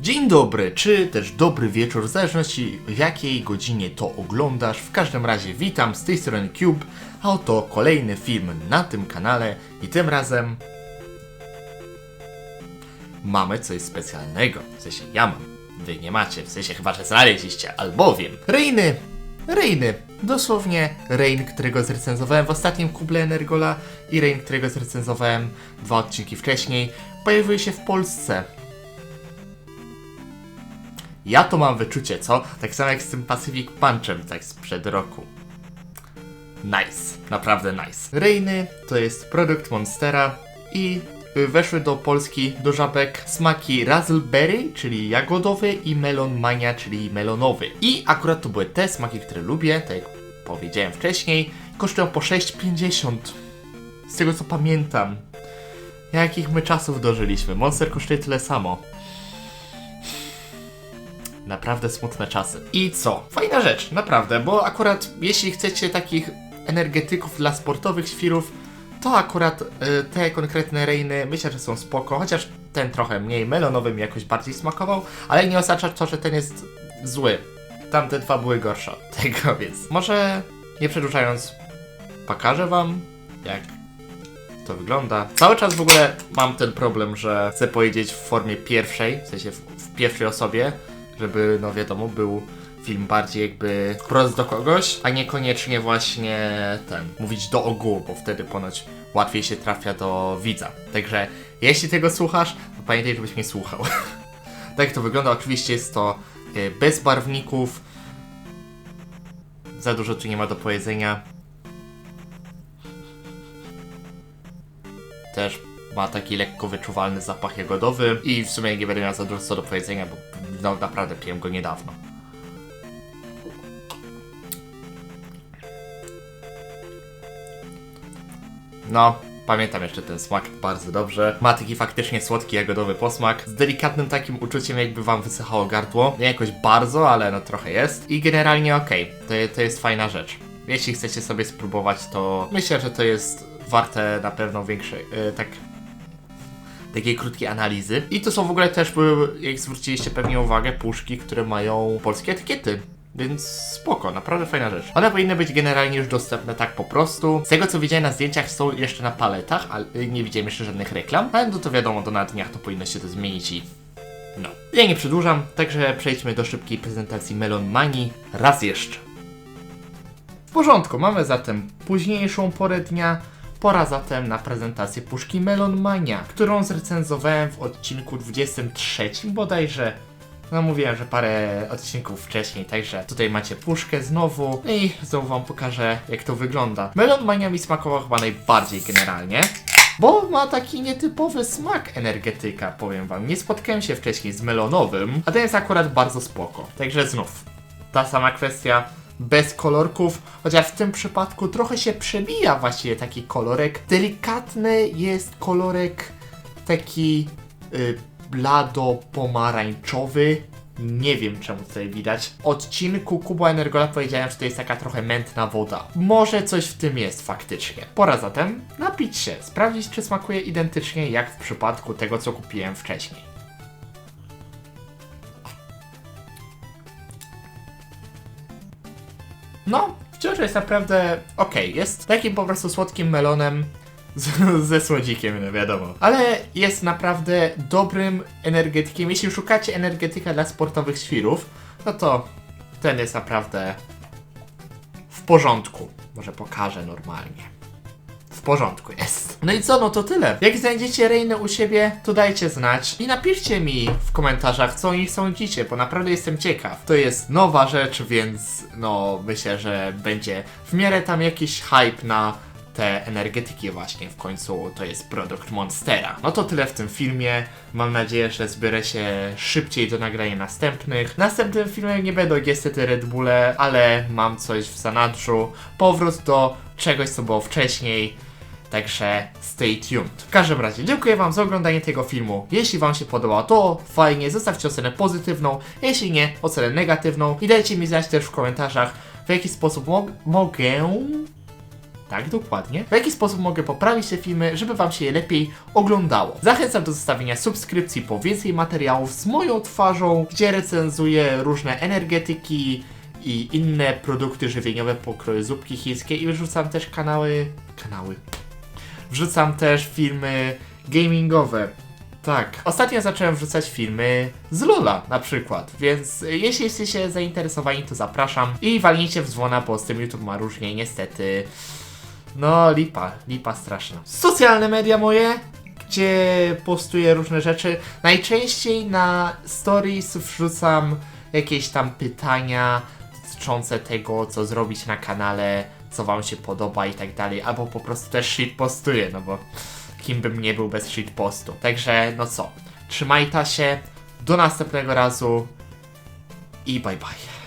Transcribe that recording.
Dzień dobry, czy też dobry wieczór, w zależności w jakiej godzinie to oglądasz. W każdym razie witam z tej strony Cube, a oto kolejny film na tym kanale i tym razem mamy coś specjalnego. W sensie ja mam, wy nie macie, w sensie chyba, że znaleźliście, albowiem Reiny, Reiny, dosłownie Rain, którego zrecenzowałem w ostatnim kuble Energola i Rain, którego zrecenzowałem dwa odcinki wcześniej, pojawiły się w Polsce. Ja to mam wyczucie, co? Tak samo jak z tym Pacific Punchem, tak sprzed roku. Nice, naprawdę nice. Reiny to jest produkt Monstera i y, weszły do Polski do żabek smaki Razzleberry, czyli jagodowy i Melon Mania, czyli melonowy. I akurat to były te smaki, które lubię, tak jak powiedziałem wcześniej, kosztują po 6,50. Z tego co pamiętam. Jakich my czasów dożyliśmy? Monster kosztuje tyle samo. Naprawdę smutne czasy. I co? Fajna rzecz, naprawdę, bo akurat jeśli chcecie takich energetyków dla sportowych świrów, to akurat y, te konkretne rejny myślę, że są spoko, chociaż ten trochę mniej melonowy mi jakoś bardziej smakował, ale nie oznacza to, że ten jest zły. Tamte dwa były gorsze od tego, więc może nie przedłużając, pokażę wam, jak to wygląda. Cały czas w ogóle mam ten problem, że chcę powiedzieć w formie pierwszej, w sensie w, w pierwszej osobie, żeby, no wiadomo, był film bardziej jakby wprost do kogoś, a niekoniecznie właśnie ten, mówić do ogółu, bo wtedy ponoć łatwiej się trafia do widza. Także jeśli tego słuchasz, to pamiętaj, żebyś mnie słuchał. tak to wygląda, oczywiście jest to y, bez barwników. Za dużo tu nie ma do powiedzenia. Też ma taki lekko wyczuwalny zapach jagodowy i w sumie nie będę miał za dużo co do powiedzenia, bo no, naprawdę piłem go niedawno. No, pamiętam jeszcze ten smak bardzo dobrze. Ma taki faktycznie słodki jagodowy posmak z delikatnym takim uczuciem jakby wam wysychało gardło. Nie jakoś bardzo, ale no trochę jest. I generalnie okej, to, to jest fajna rzecz. Jeśli chcecie sobie spróbować, to myślę, że to jest warte na pewno większej, e, tak takiej krótkiej analizy. I to są w ogóle też, jak zwróciliście pewnie uwagę, puszki, które mają polskie etykiety. Więc spoko, naprawdę fajna rzecz. One powinny być generalnie już dostępne tak po prostu. Z tego co widziałem na zdjęciach są jeszcze na paletach, ale nie widziałem jeszcze żadnych reklam. Ale no to wiadomo, to na dniach to powinno się to zmienić i... No. Ja nie przedłużam, także przejdźmy do szybkiej prezentacji Melon Mani raz jeszcze. W porządku, mamy zatem późniejszą porę dnia. Pora zatem na prezentację puszki Melon Mania, którą zrecenzowałem w odcinku 23 bodajże. No mówiłem, że parę odcinków wcześniej, także tutaj macie puszkę znowu i znowu wam pokażę jak to wygląda. Melon Mania mi smakował chyba najbardziej generalnie. Bo ma taki nietypowy smak energetyka, powiem wam. Nie spotkałem się wcześniej z melonowym, a ten jest akurat bardzo spoko. Także znów, ta sama kwestia bez kolorków, chociaż w tym przypadku trochę się przebija właściwie taki kolorek. Delikatny jest kolorek taki y, blado-pomarańczowy. Nie wiem czemu tutaj widać. W odcinku Kuba Energola powiedziałem, że to jest taka trochę mętna woda. Może coś w tym jest faktycznie. Pora zatem napić się, sprawdzić czy smakuje identycznie jak w przypadku tego co kupiłem wcześniej. No, wciąż jest naprawdę okej. Jest takim po prostu słodkim melonem z, ze słodzikiem, no wiadomo. Ale jest naprawdę dobrym energetykiem. Jeśli szukacie energetyka dla sportowych świrów, no to ten jest naprawdę w porządku. Może pokażę normalnie. W porządku jest. No i co, no to tyle. Jak znajdziecie Reinę u siebie, to dajcie znać i napiszcie mi w komentarzach, co o nich sądzicie, bo naprawdę jestem ciekaw. To jest nowa rzecz, więc no myślę, że będzie w miarę tam jakiś hype na te energetyki właśnie w końcu to jest produkt Monstera. No to tyle w tym filmie. Mam nadzieję, że zbiorę się szybciej do nagrania następnych. Następnym filmem nie będą niestety Red Bulle, ale mam coś w zanadrzu. Powrót do czegoś, co było wcześniej. Także stay tuned. W każdym razie dziękuję Wam za oglądanie tego filmu. Jeśli Wam się podobało, to fajnie, zostawcie ocenę pozytywną. Jeśli nie, ocenę negatywną. I dajcie mi znać też w komentarzach, w jaki sposób mo- mogę Tak, dokładnie. W jaki sposób mogę poprawić te filmy, żeby Wam się je lepiej oglądało? Zachęcam do zostawienia subskrypcji po więcej materiałów z moją twarzą, gdzie recenzuję różne energetyki i inne produkty żywieniowe pokroju zupki chińskie i wrzucam też kanały... kanały. Wrzucam też filmy gamingowe. Tak. Ostatnio zacząłem wrzucać filmy z Lola na przykład, więc y, jeśli jesteście zainteresowani, to zapraszam i walnijcie w dzwona, bo z tym YouTube ma różnie, niestety. No, lipa, lipa straszna. Socialne media moje, gdzie postuję różne rzeczy. Najczęściej na stories wrzucam jakieś tam pytania dotyczące tego, co zrobić na kanale, co wam się podoba i tak dalej, albo po prostu też shit postuję, no bo kim bym nie był bez shit postu. Także, no co, trzymajta się, do następnego razu i bye bye.